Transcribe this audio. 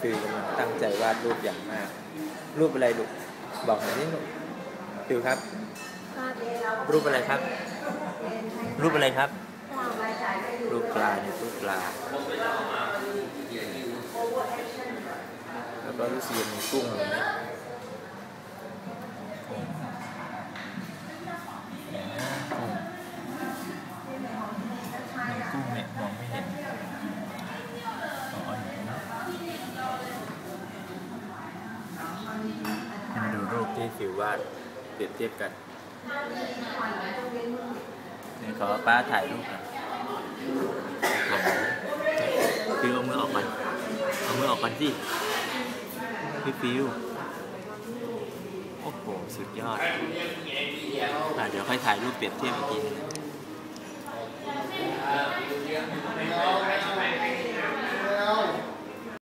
ฟิวกำลังตั้งใจวาดรูปอย่างมาก รูปอะไรลูกบอกหน่อยนิดลูกฟิวครับ รูปอะไรครับ รูปอะไรครับ รูปปลาเนี่ยรูปปลาแล้วก็รู้สึกมีกุ้งอยู่ไหมกุ้งในกุ้งเนี่ยมองไม่เห็นอ๋ออยู่ตรงนั้นให้ี่ฟิววาดเปรียบเทียบกันนี่ขอป้าถ่ายรูปกันฟิวเอามือออกไปเอามือออกไปสิพี่ฟิวโอ้โห สุดยอดอะเดี๋ยวค่อยถ่ายรูปเปรียบเทียบอีกทีนึง